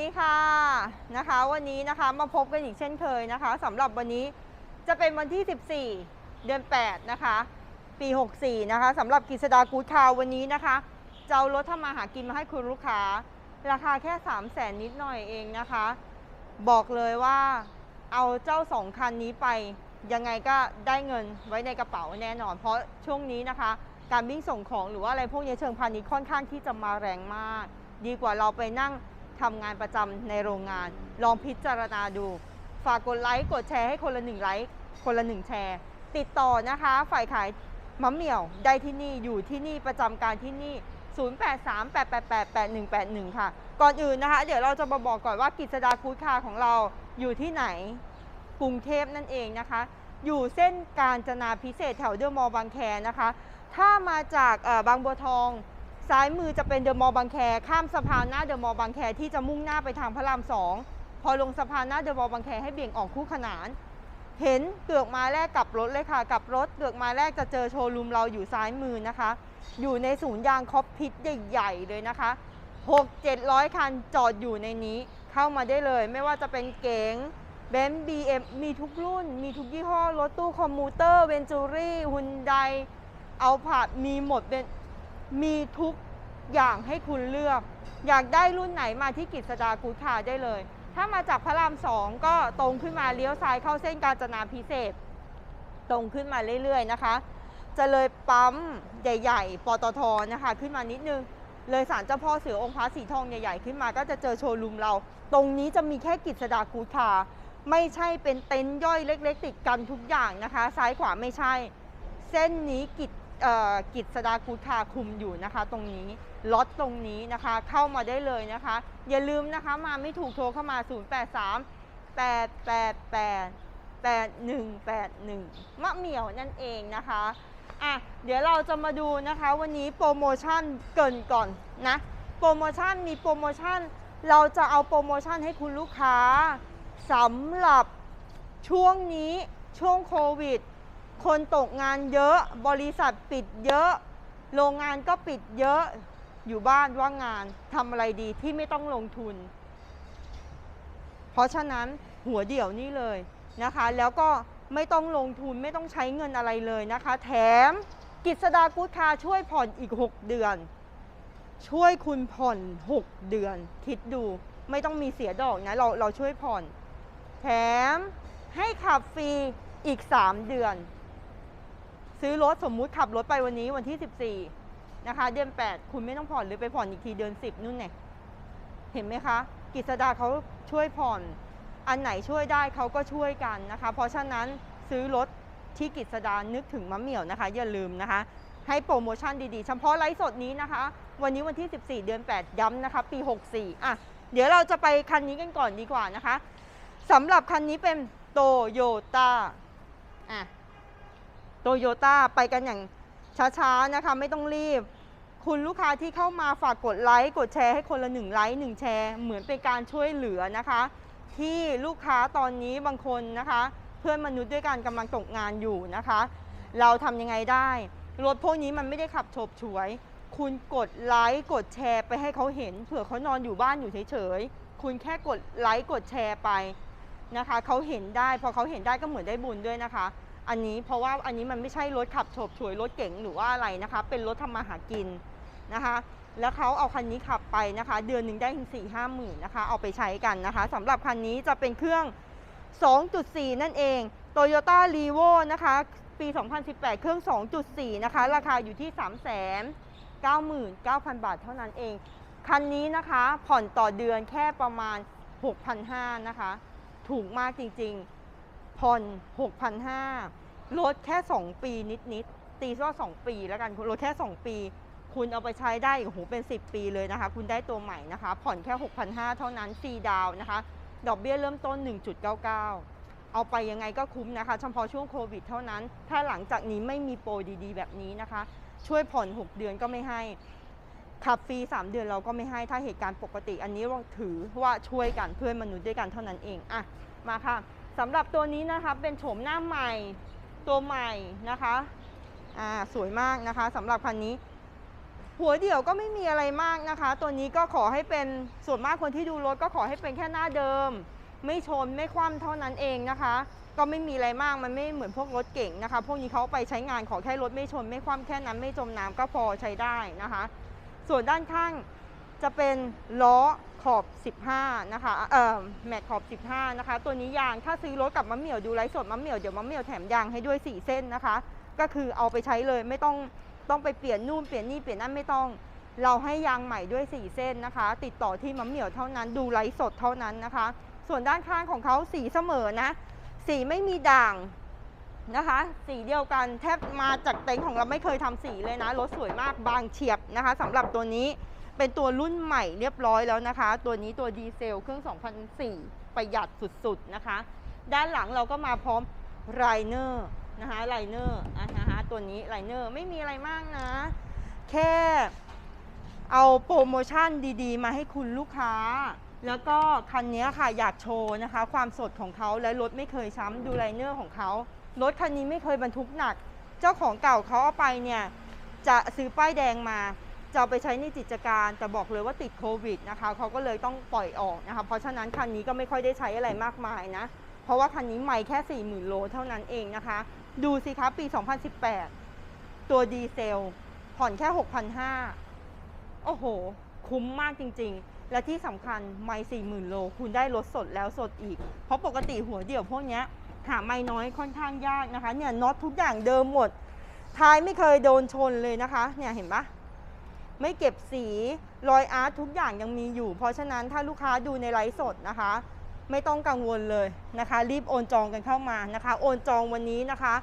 ดีค่ะนะคะวันนี้นะคะมาพบกันอีกเช่นเคยนะคะสำหรับวันนี้จะเป็นวันที่ 14 เดือน 8 นะคะ ปี 64 นะคะสำหรับกฤษดากูดคาววันนี้นะคะจะเอารถทำมาหากินมาให้คุณลูกค้า ราคาแค่ 3 0 0แสนนิดหน่อยเองนะคะ บอกเลยว่าเอาเจ้าสองคันนี้ไป ยังไงก็ได้เงินไว้ในกระเป๋าแน่นอน เพราะช่วงนี้นะคะ การวิ่งส่งของหรือว่าอะไรพวกนี้เชิงพาณิชย์ค่อนข้างที่จะมาแรงมาก ดีกว่าเราไปนั่ง ทำงานประจำในโรงงาน ลองพิจารณาดู ฝากกดไลค์กดแชร์ให้คนละหนึ่งไลค์คนละหนึ่งแชร์ ติดต่อนะคะ ฝ่ายขายมะเหมี่ยวได้ที่นี่อยู่ที่นี่ประจำการที่นี่ 0838888181 ค่ะ ก่อนอื่นนะคะ เดี๋ยวเราจะมาบอกก่อนว่ากิจสดาคูดคาของเราอยู่ที่ไหนกรุงเทพนั่นเองนะคะ อยู่เส้นการจนาพิเศษแถวเดอะมอลล์บางแคนะคะ ถ้ามาจากบางบัวทอง ซ้ายมือจะเป็นเดอะมอลล์บางแค ข้ามสะพานหน้าเดอะมอลล์บางแคที่จะมุ่งหน้าไปทางพระรามสองพอลงสะพานหน้าเดอะมอลล์บางแคให้เบี่ยงออกคู่ขนาน เห็นเกือกมาแรกกลับรถเลยค่ะกลับรถเกือกมาแรกจะเจอโชว์รูมเราอยู่ซ้ายมือนะคะ อยู่ในศูนย์ยางคอปพิทใหญ่ๆเลยนะคะ 6 700 คันจอดอยู่ในนี้เข้ามาได้เลย ไม่ว่าจะเป็นเก๋งเบนซ์บีเอ็มมีทุกรุ่น มีทุกยี่ห้อ รถตู้คอมมูเตอร์เวนจูรี่ฮุนไดเอาผาดมีหมดเป็น มีทุกอย่างให้คุณเลือก อยากได้รุ่นไหนมาที่กิจสดากูดคาได้เลย ถ้ามาจากพระรามสองก็ตรงขึ้นมาเลี้ยวซ้ายเข้าเส้นกาญจนาพิเศษ ตรงขึ้นมาเรื่อยๆนะคะ จะเลยปั๊มใหญ่ ๆปตทนะคะ ขึ้นมานิดนึง เลยศาลเจ้าพ่อเสือองค์พระสีทองใหญ่ๆขึ้นมาก็จะเจอโชว์รูมเรา ตรงนี้จะมีแค่กิจสดากูดคาไม่ใช่เป็นเต็นท์ย่อยเล็ก ๆ ติดกันทุกอย่างนะคะ ซ้ายขวาไม่ใช่ เส้นนี้กิจ กิจสดากูดคาคุมอยู่นะคะ ตรงนี้ล็อตตรงนี้นะคะเข้ามาได้เลยนะคะ อย่าลืมนะคะมาไม่ถูกโทรเข้ามา 083 888 8181 มะเหมี่ยวนั่นเองนะคะอะเดี๋ยวเราจะมาดูนะคะวันนี้โปรโมชั่นเกินก่อนนะโปรโมชั่นมีโปรโมชั่น เราจะเอาโปรโมชั่นให้คุณลูกค้าสำหรับช่วงนี้ช่วงโควิด คนตกงานเยอะ บริษัทปิดเยอะ โรงงานก็ปิดเยอะ อยู่บ้านว่างงานทำอะไรดีที่ไม่ต้องลงทุน เพราะฉะนั้นหัวเดี่ยวนี่เลยนะคะ แล้วก็ไม่ต้องลงทุนไม่ต้องใช้เงินอะไรเลยนะคะ แถมกิจสดากูดคาช่วยผ่อนอีก 6 เดือน ช่วยคุณผ่อน 6 เดือน คิดดูไม่ต้องมีเสียดอกนะเราเราช่วยผ่อน แถมให้ขับฟรีอีก 3 เดือน ซื้อรถสมมุติขับรถไปวันนี้วันที่ 14 นะคะ เดือน 8 คุณไม่ต้องผ่อนหรือไปผ่อนอีกทีเดือน 10 นู่นเนี่ยเห็นไหมคะ กิจสดาเขาช่วยผ่อน อันไหนช่วยได้เขาก็ช่วยกันนะคะ เพราะฉะนั้นซื้อรถที่กิจสดานึกถึงมะเหมี่ยวนะคะ อย่าลืมนะคะ ให้โปรโมชั่นดีๆ เฉพาะไลฟ์สดนี้นะคะ วันนี้วันที่ 14 เดือน 8 ย้ำนะคะ ปี 64 อะ เดี๋ยวเราจะไปคันนี้กันก่อนดีกว่านะคะสำหรับคันนี้เป็นโตโยต้าอะ โตโยต้าไปกันอย่างช้าๆนะคะ ไม่ต้องรีบ คุณลูกค้าที่เข้ามาฝากกดไลค์กดแชร์ให้คนละหนึ่งไลค์หนึ่งแชร์เหมือนเป็นการช่วยเหลือนะคะ ที่ลูกค้าตอนนี้บางคนนะคะ เพื่อนมนุษย์ด้วยกันกำลังตกงานอยู่นะคะ เราทำยังไงได้รถพวกนี้มันไม่ได้ขับโฉบฉวย คุณกดไลค์กดแชร์ไปให้เขาเห็นเผื่อเขานอนอยู่บ้านอยู่เฉยๆคุณแค่กดไลค์กดแชร์ไปนะคะเขาเห็นได้พอเขาเห็นได้ก็เหมือนได้บุญด้วยนะคะ อันนี้เพราะว่าอันนี้มันไม่ใช่รถขับโฉบฉวยรถเก๋งหรือว่าอะไรนะคะ เป็นรถทำมาหากินนะคะ แล้วเขาเอาคันนี้ขับไปนะคะ เดือนหนึ่งได้ถึงสี่ห้าหมื่นนะคะ เอาไปใช้กันนะคะสำหรับคันนี้จะเป็นเครื่อง 2.4 นั่นเอง Toyota r e v o นะคะ ปี 2018 เครื่อง 2.4 นะคะ ราคาอยู่ที่ 399,000 บาทเท่านั้นเอง คันนี้นะคะผ่อนต่อเดือนแค่ประมาณ 6,500นะคะ ถูกมากจริงๆ ผ่อน6,500ลดแค่ 2 ปีนิดๆตีซะว่า2ปีแล้วกันลดแค่ 2 ปี คุณเอาไปใช้ได้โอ้โหเป็น 10 ปีเลยนะคะ คุณได้ตัวใหม่นะคะ ผ่อนแค่ 6,500 เท่านั้นฟรีดาวน์นะคะ ดอกเบี้ยเริ่มต้น 1.99เอาไปยังไงก็คุ้มนะคะเฉพาะช่วงโควิดเท่านั้น ถ้าหลังจากนี้ไม่มีโปรดีๆ แบบนี้นะคะ ช่วยผ่อน 6 เดือนก็ไม่ให้ ขับฟรี 3 เดือนเราก็ไม่ให้ถ้าเหตุการณ์ปกติ อันนี้เราถือว่าช่วยกันเพื่อนมนุษย์ด้วยกันเท่านั้นเอง อะ มาค่ะ สำหรับตัวนี้นะคะเป็นโฉมหน้าใหม่ตัวใหม่นะคะอ่าสวยมากนะคะสำหรับคันนี้ หัวเดี่ยวก็ไม่มีอะไรมากนะคะ ตัวนี้ก็ขอให้เป็นส่วนมากคนที่ดูรถก็ขอให้เป็นแค่หน้าเดิม ไม่ชนไม่คว่ำเท่านั้นเองนะคะ ก็ไม่มีอะไรมากมันไม่เหมือนพวกรถเก่งนะคะ พวกนี้เขาไปใช้งานขอแค่รถไม่ชน ไม่คว่ำแค่นั้นไม่จมน้ำก็พอใช้ได้นะคะ ส่วนด้านข้างจะเป็นล้อ ขอบ 15 นะคะ เอ่อ แม็กขอบ 15 นะคะ ตัวนี้ยาง ถ้าซื้อรถกับมะเหมี่ยวดูไลฟ์สดมะเหมี่ยว เดี๋ยวมะเหมี่ยวแถมยางให้ด้วย 4 เส้นนะคะ ก็คือเอาไปใช้เลยไม่ต้อง ต้องไปเปลี่ยนนู่นเปลี่ยนนี่เปลี่ยนนั่นไม่ต้อง เราให้ยางใหม่ด้วย 4 เส้นนะคะ ติดต่อที่มะเหมี่ยวเท่านั้น ดูไลฟ์สดเท่านั้นนะคะ ส่วนด้านข้างของเขาสีเสมอนะ สีไม่มีด่างนะคะ สีเดียวกันแทบมาจากเต็นท์ของเราไม่เคยทำสีเลยนะ รถสวยมากบางเฉียบนะคะสำหรับตัวนี้ เป็นตัวรุ่นใหม่เรียบร้อยแล้วนะคะ ตัวนี้ตัวดีเซลเครื่อง 2004 ประหยัดสุดๆนะคะ ด้านหลังเราก็มาพร้อมไรเนอร์นะคะไรเนอร์นะคะตัวนี้ไรเนอร์ไม่มีอะไรมากนะ แค่เอาโปรโมชั่นดีๆ มาให้คุณลูกค้า แล้วก็คันนี้ค่ะอยากโชว์นะคะ ความสดของเขาและรถไม่เคยช้ำดูไลเนอร์ของเขา รถคันนี้ไม่เคยบรรทุกหนัก เจ้าของเก่าเขาเอาไปเนี่ย จะซื้อป้ายแดงมา จะเอาไปใช้ในกิจการแต่บอกเลยว่าติดโควิดนะคะเขาก็เลยต้องปล่อยออกนะคะเพราะฉะนั้นคันนี้ก็ไม่ค่อยได้ใช้อะไรมากมายนะ เพราะว่าคันนี้ไม่แค่ 40,000 โลเท่านั้นเองนะคะ ดูสิคะปี 2018 ตัวดีเซล ผ่อนแค่6,500โอ้โห คุ้มมากจริง ๆ และที่สำคัญไม่ 40,000 โล คุณได้รถสดแล้วสดอีก เพราะปกติหัวเดี่ยวพวกนี้หาไม่น้อยค่อนข้างยากนะคะเนี่ยน็อตทุกอย่างเดิมหมดท้ายไม่เคยโดนชนเลยนะคะ เนี่ยเห็นปะ ไม่เก็บสีรอยอาร์ตทุกอย่างยังมีอยู่ เพราะฉะนั้นถ้าลูกค้าดูในไลฟ์สดนะคะ ไม่ต้องกังวลเลยนะคะ รีบโอนจองกันเข้ามานะคะ โอนจองวันนี้นะคะ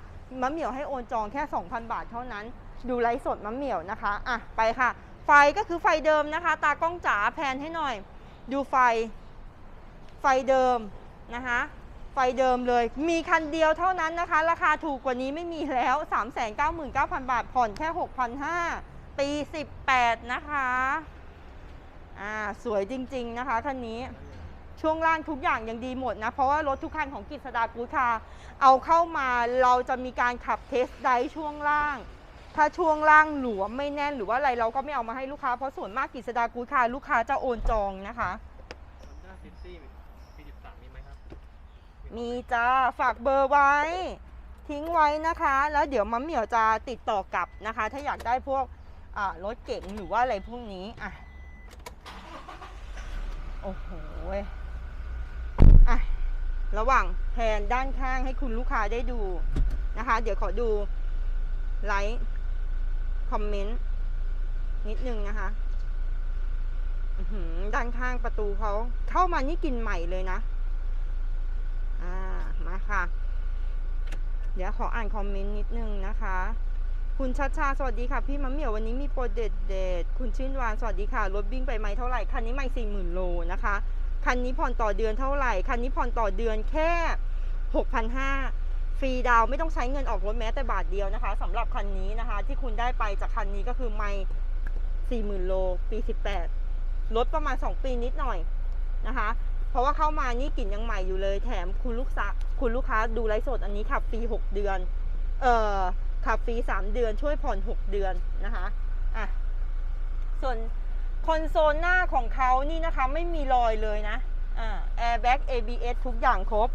มะเหมี่ยวให้โอนจองแค่ 2,000 บาทเท่านั้น ดูไลฟ์สดมะเหมี่ยวนะคะอะไปค่ะ ไฟก็คือไฟเดิมนะคะ ตากล้องจ๋าแพนให้หน่อย ดูไฟ ไฟเดิมนะคะไฟเดิมเลย มีคันเดียวเท่านั้นนะคะ ราคาถูกกว่านี้ไม่มีแล้ว 399,000 บาทผ่อนแค่ 6,500 ปี 18 นะคะ อ่า สวยจริง ๆ นะคะคันนี้ ช่วงล่างทุกอย่างยังดีหมดนะ เพราะว่ารถทุกคันของกิจสดากูคาร์เอาเข้ามาเราจะมีการขับเทสไดร์ช่วงล่าง ถ้าช่วงล่างหลวมไม่แน่นหรือว่าอะไรเราก็ไม่เอามาให้ลูกค้า เพราะส่วนมากกิจสดากูคาร์ลูกค้าจะโอนจองนะคะฮอนด้าซิตี้ปี13มีไหมครับ มีจ้า ฝากเบอร์ไว้ ทิ้งไว้นะคะ แล้วเดี๋ยวมัมเหมียวจะติดต่อกลับนะคะ ถ้าอยากได้พวกอ่า รถเก๋งหรือว่าอะไรพวกนี้อะโอ้โหอะระหว่างแผนด้านข้างให้คุณลูกค้าได้ดูนะคะ เดี๋ยวขอดูไลค์คอมเมนต์นิดนึงนะคะด้านข้างประตูเขาเข้ามานี่กินใหม่เลยนะ อ่า มาค่ะ เดี๋ยวขออ่านคอมเมนต์นิดนึงนะคะ คุณชัดชา สวัสดีค่ะ พี่มะเหมี่ยววันนี้มีโปรเด็ดเด็ดคุณชื่นวาน สวัสดีค่ะ รถวิ่งไปไหมเท่าไหร่ คันนี้ไม่สี่หมื่นโลนะคะ คันนี้ผ่อนต่อเดือนเท่าไหร่ คันนี้ผ่อนต่อเดือนแค่หกพันห้าฟรีดาวไม่ต้องใช้เงินออกรถแม้แต่บาทเดียวนะคะสำหรับคันนี้นะคะ ที่คุณได้ไปจากคันนี้ก็คือไม่สี่หมื่นโล ปีสิบแปดลดประมาณสองปีนิดหน่อยนะคะ เพราะว่าเข้ามานี่กลิ่นยังใหม่อยู่เลย แถมคุณลูกค้าคุณลูกค้าดูไลฟ์สดอันนี้ขับฟรี6เดือน เอ่อ ขับฟรี3 เดือนช่วยผ่อน 6 เดือนนะคะอะส่วนคอนโซลหน้าของเขานี่นะคะไม่มีรอยเลยนะอ่า airbag ABS ทุกอย่างครบ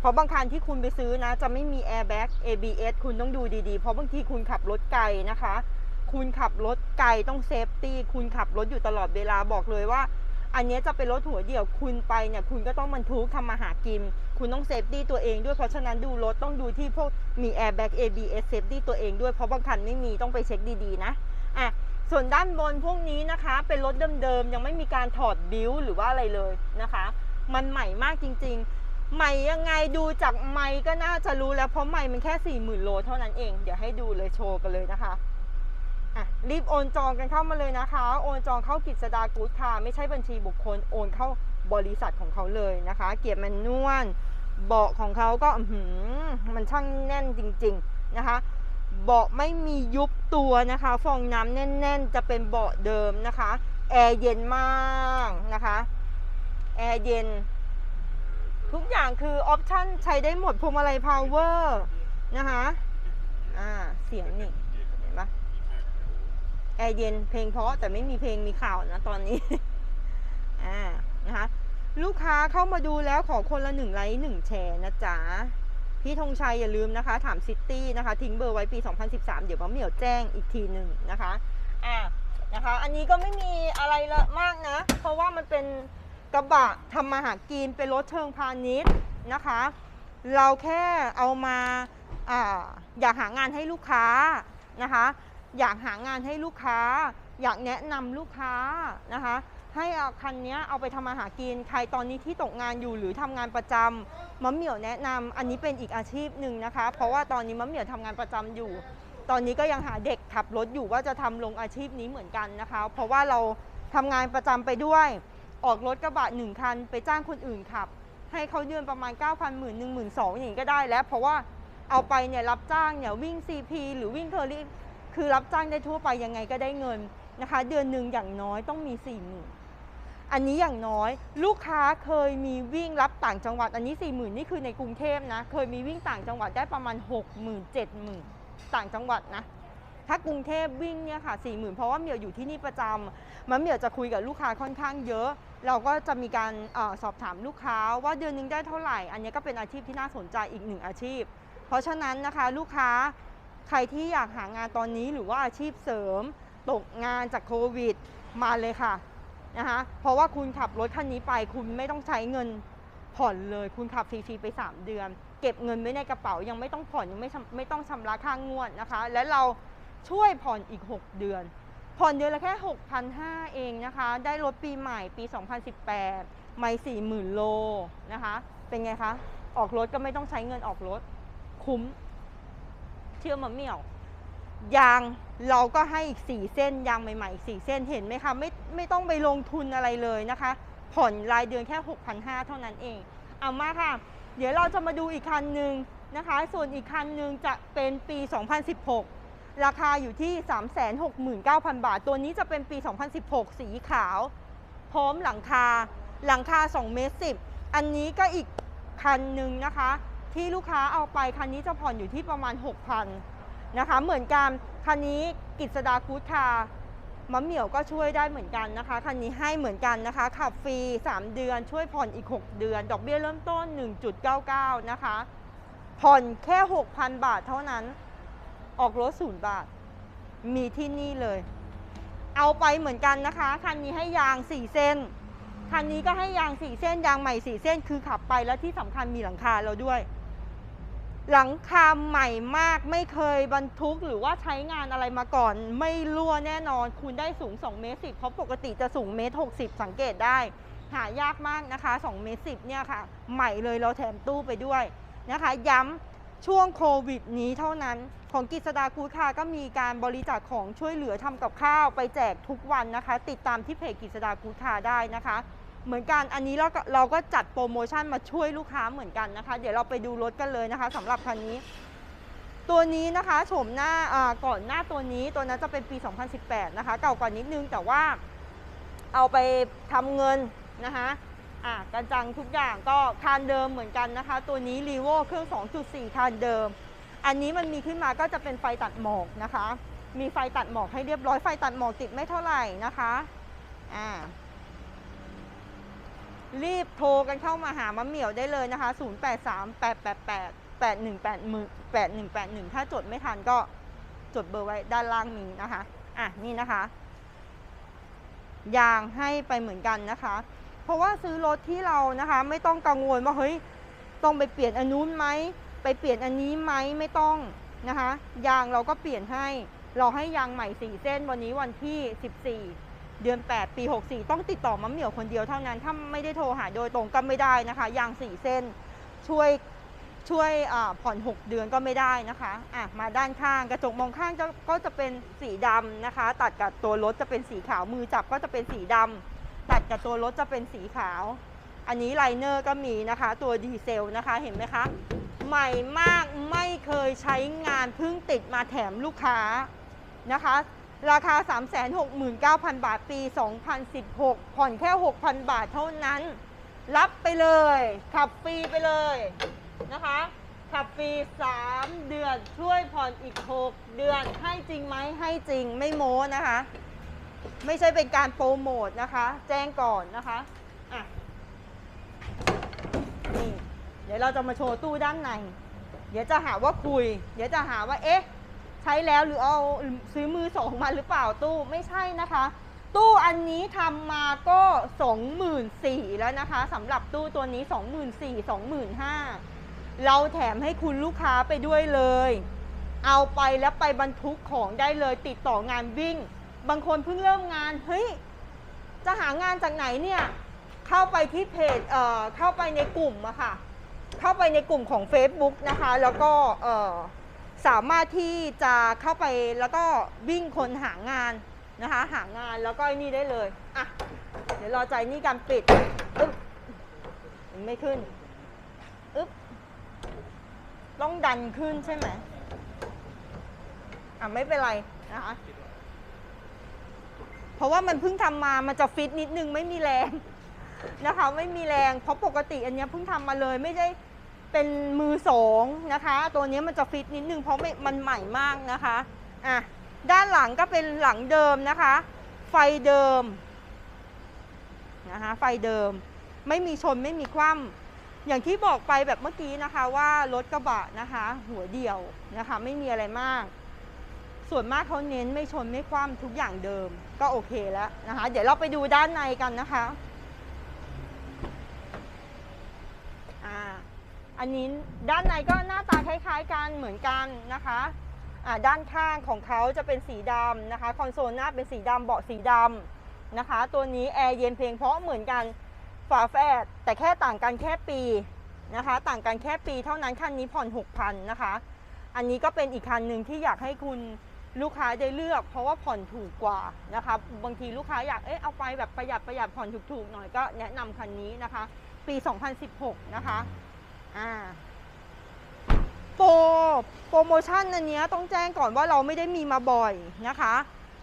เพราะบางคันที่คุณไปซื้อนะ จะไม่มี airbag ABS คุณต้องดูดีๆ เพราะบางทีคุณขับรถไกลนะคะ คุณขับรถไกลต้องเซฟตี้คุณขับรถอยู่ตลอดเวลาบอกเลยว่า อันนี้จะเป็นรถหัวเดี่ยวคุณไปเนี่ยคุณก็ต้องบรรทุกทำมาหากิน คุณต้องเซฟตี้ตัวเองด้วยเพราะฉะนั้นดูรถต้องดูที่พวกมีแอร์แบ็ก ABS เซฟตี้ตัวเองด้วยเพราะบางคันไม่มีต้องไปเช็คดีๆนะอะส่วนด้านบนพวกนี้นะคะ เป็นรถเดิมๆยังไม่มีการถอดบิวหรือว่าอะไรเลยนะคะ มันใหม่มากจริง ๆ ใหม่ยังไงดูจากไมค์ก็น่าจะรู้แล้วเพราะไมค์มันแค่ 40,000 โลเท่านั้นเอง เดี๋ยวให้ดูเลยโชว์กันเลยนะคะอะรีบโอนจองกันเข้ามาเลยนะคะ โอนจองเข้ากิจสดากู๊ดค่ะไม่ใช่บัญชีบุคคลโอนเข้า บริษัทของเขาเลยนะคะ เกียร์แมนนวลเบาะของเขาก็มันช่างแน่นจริง ๆนะคะเบาะไม่มียุบตัวนะคะ ฟองน้ำแน่น ๆ จะเป็นเบาะเดิมนะคะแอร์เย็นมากนะคะแอร์เย็น ทุกอย่างคือออปชั่นใช้ได้หมดพวงมาลัยพาวเวอร์นะคะอ่าเสียงนี่เห็นปะแอร์เย็นเพลงเพราะแต่ไม่มีเพลงมีข่าวนะตอนนี้อ่า นะคะลูกค้าเข้ามาดูแล้วขอคนละหนึ่งไลค์หนึ่งแชร์นะจ๊ะพี่ธงชัยอย่าลืมนะคะ ถามซิตี้นะคะ ทิ้งเบอร์ไว้ปี 2013 เดี๋ยวมะเหมียวแจ้งอีกทีหนึ่งนะคะอ่านะคะ อันนี้ก็ไม่มีอะไรละมากนะ เพราะว่ามันเป็นกระบะทำมาหากินเป็นรถเชิงพาณิชย์นะคะ เราแค่เอามาอาอยากหางานให้ลูกค้านะคะ อยากหางานให้ลูกค้า อยากแนะนำลูกค้านะคะ ให้อาคันนี้เอาไปทำมาหากิน ใครตอนนี้ที่ตกงานอยู่หรือทำงานประจำมะเหมี่ยวแนะนำอันนี้เป็นอีกอาชีพหนึ่งนะคะ เพราะว่าตอนนี้มะเหมี่ยวทำงานประจำอยู่ ตอนนี้ก็ยังหาเด็กขับรถอยู่ว่าจะทำลงอาชีพนี้เหมือนกันนะคะ เพราะว่าเราทำงานประจำไปด้วยออกรถกระบะหนึ่งคัน ไปจ้างคนอื่นขับ ให้เขาเดือนประมาณ 9 0 0 0หมื่นหนึ่งหมื่นสองอย่างนี้ก็ได้แล้ว เพราะว่าเอาไปเนี่ยรับจ้างเนี่ยวิ่ง CP หรือวิ่งเคอรี่คือรับจ้างได้ทั่วไปยังไงก็ได้เงินนะคะ เดือนหนึ่งอย่างน้อยต้องมี4 0 0 0 0 อันนี้อย่างน้อยลูกค้าเคยมีวิ่งรับต่างจังหวัด อันนี้ 4 0,000 นี่คือในกรุงเทพนะ เคยมีวิ่งต่างจังหวัดได้ประมาณ 6 0 0 0 0 7 0 0 0 0ต่างจังหวัดนะ ถ้ากรุงเทพวิ่งเนี่ยค่ะ4 0,000เพราะว่าเหมียวอยู่ที่นี่ประจำมันเหมียวจะคุยกับลูกค้าค่อนข้างเยอะ เราก็จะมีการอสอบถามลูกค้าว่าเดือนนึงได้เท่าไหร่ อันนี้ก็เป็นอาชีพที่น่าสนใจอีกหนึ่งอาชีพ เพราะฉะนั้นนะคะลูกค้าใครที่อยากหางานตอนนี้หรือว่าอาชีพเสริมตกงานจากโควิดมาเลยค่ะ นะคะเพราะว่าคุณขับรถคันนี้ไป คุณไม่ต้องใช้เงินผ่อนเลย คุณขับฟรีๆไป 3 เดือน เก็บเงินไว้ในกระเป๋ายังไม่ต้องผ่อนยังไม่ไม่ต้องชำระค่างวดนะคะ และเราช่วยผ่อนอีก 6 เดือน ผ่อนเดือนละแค่6,500เองนะคะ ได้รถปีใหม่ปี 2018 ไม่40,000 โลนะคะ เป็นไงคะ ออกรถก็ไม่ต้องใช้เงินออกรถ คุ้ม เชื่อมาเมี่ยวยาง เราก็ให้อีก 4 เส้นยางใหม่ๆอีก4เส้นเห็นไหมคะไม่ไม่ต้องไปลงทุนอะไรเลยนะคะ ผ่อนรายเดือนแค่ 6,500 เท่านั้นเองเอามาค่ะ เดี๋ยวเราจะมาดูอีกคันหนึ่งนะคะ ส่วนอีกคันหนึ่งจะเป็นปี 2016 ราคาอยู่ที่ 369,000 บาท ตัวนี้จะเป็นปี 2016 สีขาว พร้อมหลังคาหลังคา2เมตร10 อันนี้ก็อีกคันหนึ่งนะคะ ที่ลูกค้าเอาไปคันนี้จะผ่อนอยู่ที่ประมาณ 6,000 นะคะ เหมือนกันคันนี้กิจสดาคูดคาร์มะเหมี่ยวก็ช่วยได้เหมือนกันนะคะ คันนี้ให้เหมือนกันนะคะขับฟรี 3 เดือนช่วยผ่อนอีก 6 เดือน ดอกเบี้ยเริ่มต้น 1.99 นะคะ ผ่อนแค่ 6,000 บาทเท่านั้น ออกรถศูนย์บาท มีที่นี่เลย เอาไปเหมือนกันนะคะ คันนี้ให้ยาง 4 เส้น คันนี้ก็ให้ยาง 4 เส้น ยางใหม่ 4 เส้น คือขับไปแล้วที่สำคัญมีหลังคาเราด้วย หลังคาใหม่มากไม่เคยบรรทุกหรือว่าใช้งานอะไรมาก่อน ไม่รั่วแน่นอน คุณได้สูง 2 เมตร10เพราะปกติจะสูงเมตร60สังเกตได้ หายากมากนะคะ 2 เมตร10เนี่ยค่ะ ใหม่เลยเราแถมตู้ไปด้วยนะคะ ย้ำช่วงโควิดนี้เท่านั้น ของกิจสดาคูคาร์ก็มีการบริจาคของช่วยเหลือทำกับข้าวไปแจกทุกวันนะคะ ติดตามที่เพจกิจสดาคูคาร์ได้นะคะ เหมือนกันอันนี้เราก็เราก็จัดโปรโมชั่นมาช่วยลูกค้าเหมือนกันนะคะ เดี๋ยวเราไปดูรถกันเลยนะคะสำหรับคันนี้ ตัวนี้นะคะโฉมหน้าก่อนหน้าตัวนี้ตัวนั้นจะเป็นปี 2018 นะคะ เก่ากว่านิดนึงแต่ว่าเอาไปทำเงินนะคะอะกันจังทุกอย่างก็คันเดิมเหมือนกันนะคะ ตัวนี้รีโวเครื่อง 2.4คันเดิม อันนี้มันมีขึ้นมาก็จะเป็นไฟตัดหมอกนะคะ มีไฟตัดหมอกให้เรียบร้อยไฟตัดหมอกติดไม่เท่าไหร่นะคะอ่า รีบโทรกันเข้ามาหามะเหมี่ยวได้เลยนะคะ 0 8 3 8 8 8 8 1 8 1 8 1 8 1 ถ้าจดไม่ทันก็จดเบอร์ไว้ด้านล่างนี้นะคะ อะนี่นะคะ ยางให้ไปเหมือนกันนะคะ เพราะว่าซื้อรถที่เรานะคะ ไม่ต้องกังวลว่าเฮ้ยต้องไปเปลี่ยนอันนู้นไหมไปเปลี่ยนอันนี้ไหมไม่ต้องนะคะ ยางเราก็เปลี่ยนให้ เราให้ยางใหม่4เส้นวันนี้วันที่ 14 เดือน 8 ปี 64 ต้องติดต่อมะเหมียวคนเดียวเท่านั้น ถ้าไม่ได้โทรหาโดยตรงก็ไม่ได้นะคะ ยาง 4 เส้น ช่วยช่วยผ่อน 6 เดือนก็ไม่ได้นะคะอะมาด้านข้างกระจกมองข้างก็จะเป็นสีดำนะคะ ตัดกับตัวรถจะเป็นสีขาวมือจับก็จะเป็นสีดำตัดกับตัวรถจะเป็นสีขาว อันนี้ไลเนอร์ก็มีนะคะ ตัวดีเซลนะคะเห็นไหมคะใหม่มากไม่เคยใช้งานเพิ่งติดมาแถมลูกค้านะคะ ราคา 369,000 บาทปี 2016 ผ่อนแค่ 6,000 บาทเท่านั้น รับไปเลย ขับฟรีไปเลยนะคะ ขับฟรี 3 เดือนช่วยผ่อนอีก 6 เดือนให้จริงไหมให้จริงไม่โม้นะคะ ไม่ใช่เป็นการโปรโมทนะคะ แจ้งก่อนนะคะอะนี่เดี๋ยวเราจะมาโชว์ตู้ด้านใน เดี๋ยวจะหาว่าคุย เดี๋ยวจะหาว่าเอ๊ะ ใช้แล้วหรือเอาซื้อมือสองมาหรือเปล่าตู้ไม่ใช่นะคะ ตู้อันนี้ทำมาก็ 24,000แล้วนะคะสำหรับตู้ตัวนี้ 24,000 25,000 เราแถมให้คุณลูกค้าไปด้วยเลย เอาไปแล้วไปบรรทุกของได้เลยติดต่องานวิ่ง บางคนเพิ่งเริ่มงาน เฮ้ย จะหางานจากไหนเนี่ย เข้าไปที่เพจเอ่อเข้าไปในกลุ่มอะค่ะ เข้าไปในกลุ่มของ Facebook นะคะ แล้วก็เอ่อ สามารถที่จะเข้าไปแล้วก็วิ่งคนหางานนะคะ หางานแล้วก็ไอ้นี่ได้เลยอะเดี๋ยวรอใจนี่การปิดอึ๊บมันไม่ขึ้นอึ๊บต้องดันขึ้นใช่ไหมอะไม่เป็นไรนะคะเพราะว่ามันเพิ่งทำมามันจะฟิตนิดนึงไม่มีแรงนะคะ ไม่มีแรงเพราะปกติอันนี้เพิ่งทำมาเลยไม่ได้ เป็นมือสองนะคะ ตัวนี้มันจะฟิตนิดนึงเพราะมมันใหม่มากนะคะอะด้านหลังก็เป็นหลังเดิมนะคะ ไฟเดิมนะคะไฟเดิมไม่มีชนไม่มีคว่ำอย่างที่บอกไปแบบเมื่อกี้นะคะว่ารถกระบะนะคะ หัวเดียวนะคะ ไม่มีอะไรมาก ส่วนมากเขาเน้นไม่ชนไม่คว่ำทุกอย่างเดิมก็โอเคแล้วนะคะ เดี๋ยวเราไปดูด้านในกันนะคะ อ่า อันนี้ด้านในก็หน้าตาคล้ายๆกันเหมือนกันนะคะด้านข้างของเขาจะเป็นสีดำนะคะ คอนโซลหน้าเป็นสีดำเบาะสีดำนะคะ ตัวนี้แอร์เย็นเพลงเพราะเหมือนกันฝาแฝดแต่แค่ต่างกันแค่ปีนะคะ ต่างกันแค่ปีเท่านั้นคันนี้ผ่อน 6,000นะคะ อันนี้ก็เป็นอีกคันหนึ่งที่อยากให้คุณลูกค้าได้เลือก เพราะว่าผ่อนถูกกว่านะคะบางทีลูกค้าอยากเอ๊ะเอาไปแบบประหยัดประหยัดผ่อนถูกๆหน่อยก็แนะนำคันนี้นะคะ ปี 2016 นะคะ อ่าโปรโปรโมชั่นอันนี้ต้องแจ้งก่อนว่าเราไม่ได้มีมาบ่อยนะคะ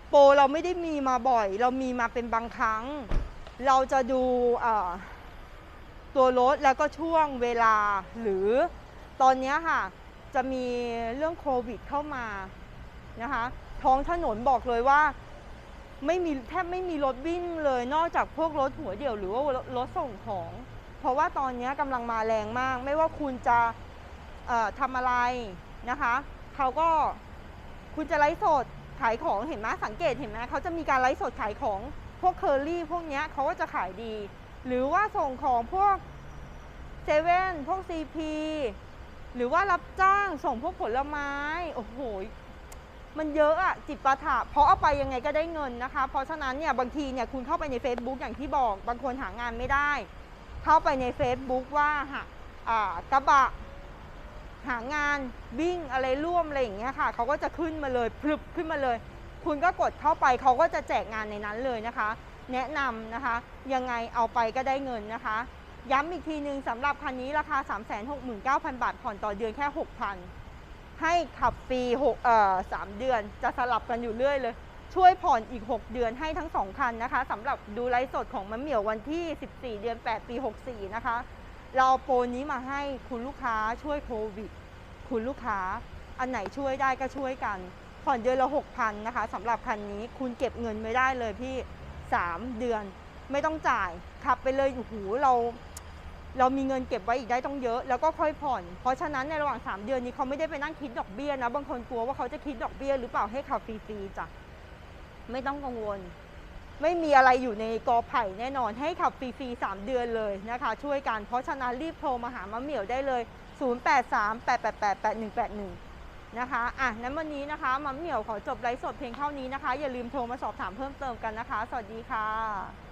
โปรเราไม่ได้มีมาบ่อย เรามีมาเป็นบางครั้ง เราจะดูตัวรถแล้วก็ช่วงเวลาหรือตอนนี้ค่ะ จะมีเรื่องโควิดเข้ามานะคะ ท้องถนนบอกเลยว่าไม่มีแทบไม่มีรถวิ่งเลยนอกจากพวกรถหัวเดี่ยวหรือว่ารถส่งของ ราะว่าตอนนี้กำลังมาแรงมาก ไม่ว่าคุณจะทำอะไรนะคะเขาก็คุณจะไลฟ์สดขายของเห็นไหมสังเกตเห็นไหมเขาจะมีการไลฟ์สดขายของพวกเคอรี่พวกนี้เขาก็จะขายดี หรือว่าส่งของพวกเซเว่นพวกซีพีหรือว่ารับจ้างส่งพวกผลไม้ โอ้โห มันเยอะอะจิตปาถะเพราะเอาไปยังไงก็ได้เงินนะคะ เพราะฉะนั้นเนี่ยบางทีเนี่ยคุณเข้าไปใน Facebook อย่างที่บอก บางคนหางานไม่ได้ เข้าไปใน Facebook ว่าหากระบะหางานวิ่งอะไรร่วมอะไรอย่างเงี้ยค่ะเขาก็จะขึ้นมาเลยพลึบขึ้นมาเลย คุณก็กดเข้าไปเขาก็จะแจกงานในนั้นเลยนะคะ แนะนำนะคะ ยังไงเอาไปก็ได้เงินนะคะ ย้ำอีกทีหนึ่งสำหรับคันนี้ราคา 369,000 บาทผ่อนต่อเดือนแค่ 6,000 ให้ขับฟรี6เอ่อ3เดือนจะสลับกันอยู่เรื่อยเลย ช่วยผ่อนอีก 6 เดือนให้ทั้ง 2 คันนะคะสำหรับดูไลฟ์สดของมะเหมี่ยววันที่ 14 เดือน 8 ปี 64 นะคะ เราเอาโปรนี้มาให้คุณลูกค้าช่วยโควิด คุณลูกค้าอันไหนช่วยได้ก็ช่วยกัน ผ่อนเดือนละ 6,000 นะคะสำหรับคันนี้คุณเก็บเงินไม่ได้เลยพี่ 3 เดือนไม่ต้องจ่ายขับไปเลยโอ้โหเรา เรามีเงินเก็บไว้อีกได้ต้องเยอะ แล้วก็ค่อยผ่อน เพราะฉะนั้นในระหว่าง 3 เดือนนี้เขาไม่ได้ไปนั่งคิดดอกเบี้ยนะบางคนกลัวว่าเขาจะคิดดอกเบี้ยหรือเปล่าให้ขับฟรีๆจ้ะ ไม่ต้องกังวล ไม่มีอะไรอยู่ในกอไผ่แน่นอนให้ขับฟรีๆ3เดือนเลยนะคะ ช่วยกันเพราะฉะนั้นรีบโทรมาหามะเหมียวได้เลย 0838888181 นะคะอะนั้นวันนี้นะคะมะเหมียวขอจบไลฟ์สดเพียงเท่านี้นะคะ อย่าลืมโทรมาสอบถามเพิ่มเติมกันนะคะ สวัสดีค่ะ